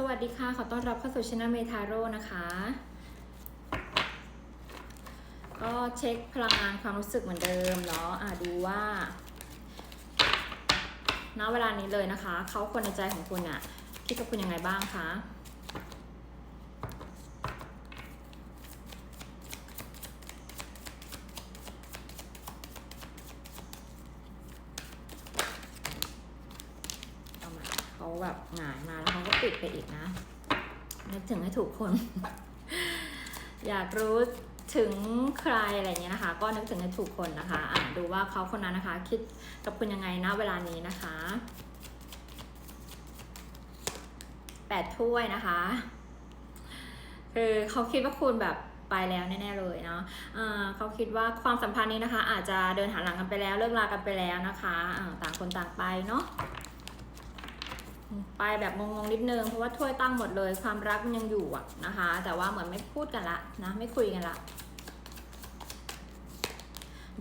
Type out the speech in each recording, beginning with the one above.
สวัสดีค่ะ ขอต้อนรับเข้าสู่ช anel เมทาโร่นะคะ ก็เช็คพลังงานความรู้สึกเหมือนเดิมเนาะอะดูว่าณเวลานี้เลยนะคะ เขาคนในใจของคุณอะคิดกับคุณยังไงบ้างคะ เอามาเขา แบบหงายมาแล้วเขาก็ปิดไปอีกนะนึกถึงให้ถูกคน อยากรู้ถึงใครอะไรเงี้ยนะคะ ก็นึกถึงให้ถูกคนนะคะอ่าดูว่าเขาคนนั้นนะคะ คิดกับคุณยังไงนะเวลานี้นะคะแปดถ้วยนะคะคือเขาคิดว่าคุณแบบไปแล้วแน่ๆเลยเนาะเขาคิดว่าความสัมพันธ์นี้นะคะ อาจจะเดินหันหลังกันไปแล้วเลิกลากันไปแล้วนะคะต่างคนต่างไปเนาะ ไปแบบงงๆนิดนึงเพราะว่าถ้วยตั้งหมดเลย ความรักมันยังอยู่อะนะคะ แต่ว่าเหมือนไม่พูดกันละนะไม่คุยกันละ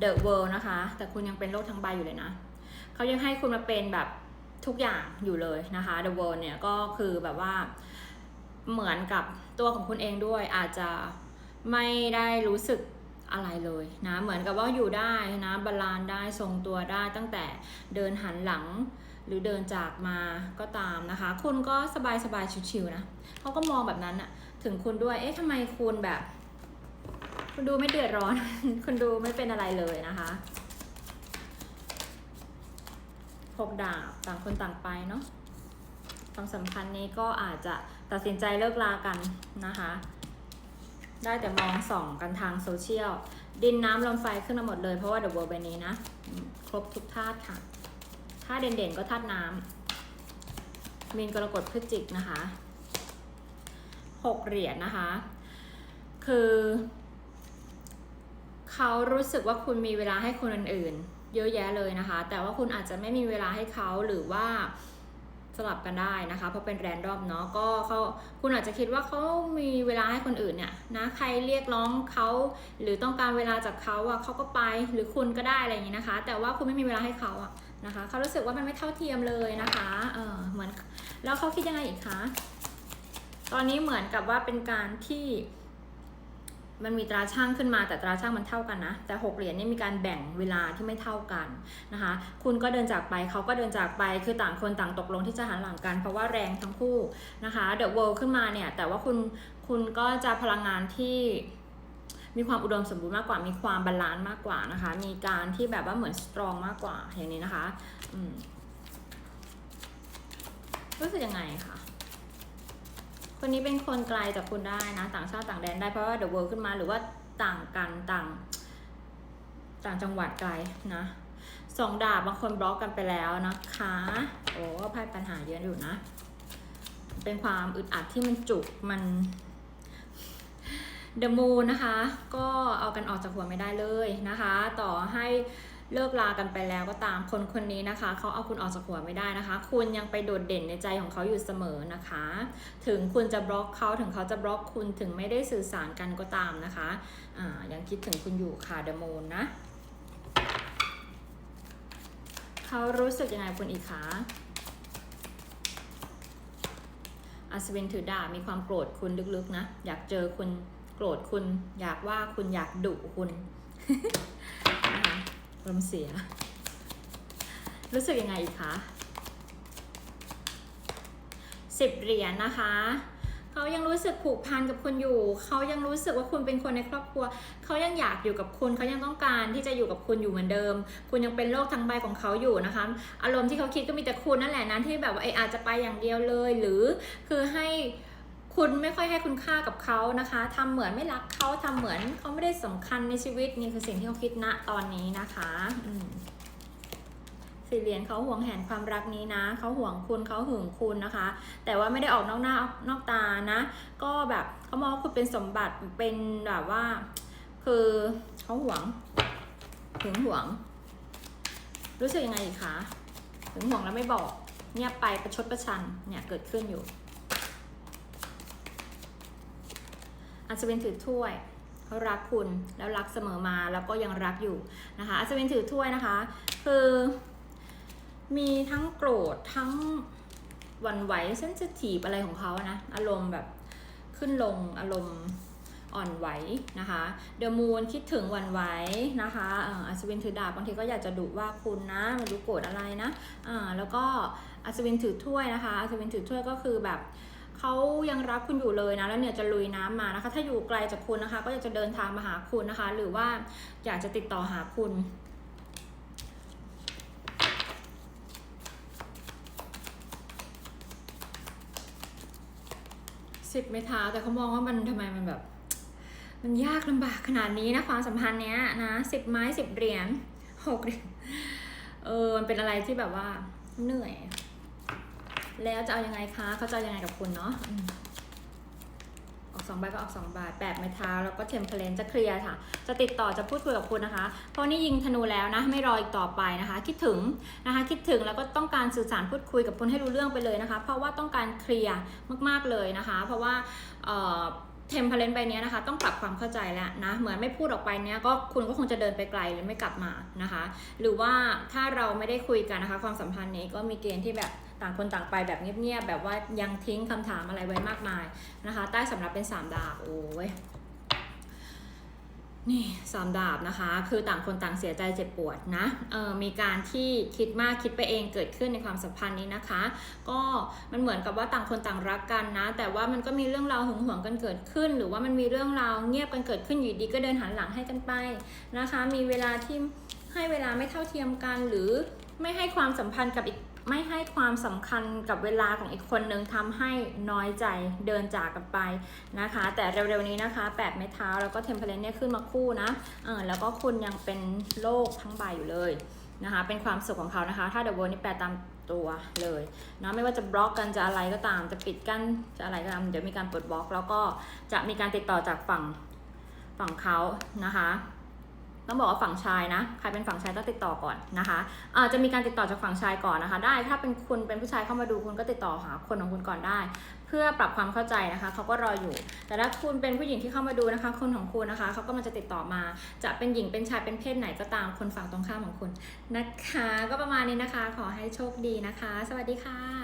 The World นะคะ แต่คุณยังเป็นโลกทั้งใบอยู่เลยนะเขายังให้คุณมาเป็นแบบทุกอย่างอยู่เลยนะคะ The World เนี่ยก็คือแบบว่าเหมือนกับตัวของคุณเองด้วยอาจจะไม่ได้รู้สึกอะไรเลยนะเหมือนกับว่าอยู่ได้นะบาลานได้ทรงตัวได้ตั้งแต่เดินหันหลัง หรือเดินจากมาก็ตามนะคะ คุณก็สบายสบายๆชิวๆนะเขาก็มองแบบนั้นอะถึงคุณด้วย เอ๊ะทำไมคุณแบบ คุณดูไม่เดือดร้อน คุณดูไม่เป็นอะไรเลยนะคะหกดาบต่างคนต่างไปเนาะความสัมพันธ์นี้ก็อาจจะตัดสินใจเลิกลากันนะคะ ได้แต่มองส่องกันทางโซเชียล ดินน้ำลมไฟขึ้นมาหมดเลยเพราะว่าเดอะเวิร์ใบนี้นะ ครบทุกธาตุค่ะ ถ้าเด่นๆก็ธาตุน้ำมีนกรกฎพฤศจิกนะคะหกเหรียญนะคะ คือเขารู้สึกว่าคุณมีเวลาให้คนอื่นๆ เยอะแยะเลยนะคะ แต่ว่าคุณอาจจะไม่มีเวลาให้เขาหรือว่าสลับกันได้นะคะเพราะเป็นแรนดอมเนาะก็เขาคุณอาจจะคิดว่าเขามีเวลาให้คนอื่นเนี่ยนะใครเรียกร้องเขาหรือต้องการเวลาจากเขาอะเขาก็ไปหรือคุณก็ได้อะไรอย่างนี้นะคะ แต่ว่าคุณไม่มีเวลาให้เขาอะ นะคะเขารู้สึกว่ามันไม่เท่าเทียมเลยนะคะเออเหมือนแล้วเขาคิดยังไงอีกคะตอนนี้เหมือนกับว่าเป็นการที่มันมีตราช่างขึ้นมาแต่ตราช่างมันเท่ากันนะ แต่หกเหรียญนี่มีการแบ่งเวลาที่ไม่เท่ากันนะคะ คุณก็เดินจากไปเขาก็เดินจากไปคือต่างคนต่างตกลงที่จะหันหลังกัน เพราะว่าแรงทั้งคู่นะคะเดอะเวิลด์ขึ้นมาเนี่ย แต่ว่าคุณคุณก็จะพลังงานที่ มีความอุดมสมบูรณ์มากกว่า มีความบาลานซ์มากกว่านะคะ มีการที่แบบว่าเหมือนสตรองมากกว่าอย่างนี้นะคะอืมรู้สึกยังไงคะคนนี้เป็นคนไกลจากคุณได้นะ ต่างชาติต่างแดนได้เพราะว่าเดอะเวิลด์ขึ้นมาหรือว่าต่างกันต่างต่างจังหวัดไกลนะสองดาบบางคนบล็อกกันไปแล้วนะคะ โอ้ไพ่ปัญหาเยอะอยู่นะ เป็นความอึดอัดที่มันจุกมัน เดอะมูนนะคะ ก็เอากันออกจากหัวไม่ได้เลยนะคะ ต่อให้เลิกลากันไปแล้วก็ตามคนคนนี้นะคะ เขาเอาคุณออกจากหัวไม่ได้นะคะ คุณยังไปโดดเด่นในใจของเขาอยู่เสมอนะคะ ถึงคุณจะบล็อกเขาถึงเขาจะบล็อกคุณถึงไม่ได้สื่อสารกันก็ตามนะคะอ่ายังคิดถึงคุณอยู่ค่ะเดอะมูนนะเขารู้สึกยังไงคุณอีกคะอัศวินถือดาบมีความโกรธคุณลึกๆนะ อยากเจอคุณ โกรธคุณอยากว่าคุณอยากดุคุณนะคะลมเสีย รู้สึกยังไงอีกคะสิบเหรียญนะคะเขายังรู้สึกผูกพันกับคุณอยู่ เขายังรู้สึกว่าคุณเป็นคนในครอบครัว เขายังอยากอยู่กับคุณ เขายังต้องการที่จะอยู่กับคุณอยู่เหมือนเดิม คุณยังเป็นโลกทั้งใบของเขาอยู่นะคะ อารมณ์ที่เขาคิดก็มีแต่คุณนั่นแหละนั้นที่แบบว่าเอออาจจะไปอย่างเดียวเลย หรือคือให้ คุณไม่ค่อยให้คุณค่ากับเขานะคะทำเหมือนไม่รักเขาทำเหมือนเขาไม่ได้สำคัญในชีวิตนี่คือสิ่งที่เขาคิดณตอนนี้นะคะสี่เหรียญเขาห่วงแหนความรักนี้นะเขาห่วงคุณเขาหึงคุณนะคะ แต่ว่าไม่ได้ออกนอกหน้านอกตานะ ก็แบบเขามองคุณเป็นสมบัติเป็นแบบว่า คือเขาห่วงหึงห่วง รู้สึกยังไงอีกคะหึงห่วงแล้วไม่บอกเงียบไปประชดประชันเนี่ยเกิดขึ้นอยู่ อัศวินถือถ้วยเขารักคุณแล้วรักเสมอมาแล้วก็ยังรักอยู่นะคะอัศวินถือถ้วยนะคะ คือ มีทั้งโกรธทั้งวันไหวเซนซิทีฟอะไรของเขาอะนะอารมณ์แบบขึ้นลงอารมณ์อ่อนไหวนะคะเดอะมูนคิดถึงวันไหวนะคะอัศวินถือดาบบางทีก็อยากจะดุว่าคุณนะไมันรู้โกรธอะไรนะอ่าแล้วก็อัศวินถือถ้วยนะคะอัศวินถือถ้วยก็คือแบบ เขายังรักคุณอยู่เลยนะแล้วเนี่ยจะลุยน้ำมานะคะ ถ้าอยู่ไกลจากคุณนะคะ ก็อยากจะเดินทางมาหาคุณนะคะ หรือว่าอยากจะติดต่อหาคุณสิบไม้เท้าแต่เขามองว่ามันทำไมมันแบบ มันยากลำบากขนาดนี้นะความสัมพันธ์เนี้ยนะสิบไม้สิบเหรียญหกเหรียญเออมันเป็นอะไรที่แบบว่าเหนื่อย แล้วจะเอายังไงคะเขาจะเอายังไงกับคุณเนาะอืมออกสองใบก็ออกสองใบแปดไม้เท้าแล้วก็เทมเพลนจะเคลียร์ค่ะ จะติดต่อจะพูดคุยกับคุณนะคะ เพราะนี่ยิงธนูแล้วนะ ไม่รออีกต่อไปนะคะ คิดถึงนะคะ คิดถึงแล้วก็ต้องการสื่อสารพูดคุยกับคุณให้รู้เรื่องไปเลยนะคะ เพราะว่าต้องการเคลียร์มากๆเลยนะคะ เพราะว่าเอ่อเทมเพลนใบเนี้ยนะคะ ต้องปรับความเข้าใจแล้วนะ เหมือนไม่พูดออกไปเนี้ยก็คุณก็คงจะเดินไปไกลหรือไม่กลับมานะคะ หรือว่าถ้าเราไม่ได้คุยกันนะคะ ความสัมพันธ์นี้ก็มีเกณฑ์ที่แบบ ต่างคนต่างไปแบบเงียบๆแบบว่ายังทิ้งคำถามอะไรไว้มากมายนะคะ ใต้สำรับเป็นสามดาบโอ้ยนี่สามดาบนะคะ คือต่างคนต่างเสียใจเจ็บปวดนะเออมีการที่คิดมากคิดไปเองเกิดขึ้นในความสัมพันธ์นี้นะคะ ก็มันเหมือนกับว่าต่างคนต่างรักกันนะ แต่ว่ามันก็มีเรื่องราวหึงหวงกันเกิดขึ้น หรือว่ามันมีเรื่องราวเงียบกันเกิดขึ้นอยู่ดีก็เดินหันหลังให้กันไปนะคะ มีเวลาที่ให้เวลาไม่เท่าเทียมกันหรือไม่ให้ความสัมพันธ์กับอีก ไม่ให้ความสำคัญกับเวลาของอีกคนนึงทำให้น้อยใจเดินจากกันไปนะคะ แต่เร็วๆนี้นะคะ8ไม้เท้าแล้วก็เทมเพลนเนี่ยขึ้นมาคู่นะเออแล้วก็คุณยังเป็นโลกทั้งใบอยู่เลยนะคะ เป็นความสุขของเขานะคะ ถ้าเดอะเวิร์นี่แปลตามตัวเลยนะไม่ว่าจะบล็อกกันจะอะไรก็ตามจะปิดกั้นจะอะไรก็ตามเดี๋ยวมีการเปลดบล็อก แล้วก็จะมีการติดต่อจากฝั่งฝั่งเขานะคะ ต้องบอกว่าฝั่งชายนะ ใครเป็นฝั่งชายต้องติดต่อก่อนนะคะอาจจะมีการติดต่อจากฝั่งชายก่อนนะคะ ได้ ถ้าเป็นคุณเป็นผู้ชายเข้ามาดูคุณก็ติดต่อหาคนของคุณก่อนได้ เพื่อปรับความเข้าใจนะคะ เขาก็รออยู่ แต่ถ้าคุณเป็นผู้หญิงที่เข้ามาดูนะคะ คนของคุณนะคะ เขาก็มันจะติดต่อมา จะเป็นหญิงเป็นชายเป็นเพศไหนก็ตามคนฝั่งตรงข้ามของคุณนะคะ ก็ประมาณนี้นะคะ ขอให้โชคดีนะคะ สวัสดีค่ะ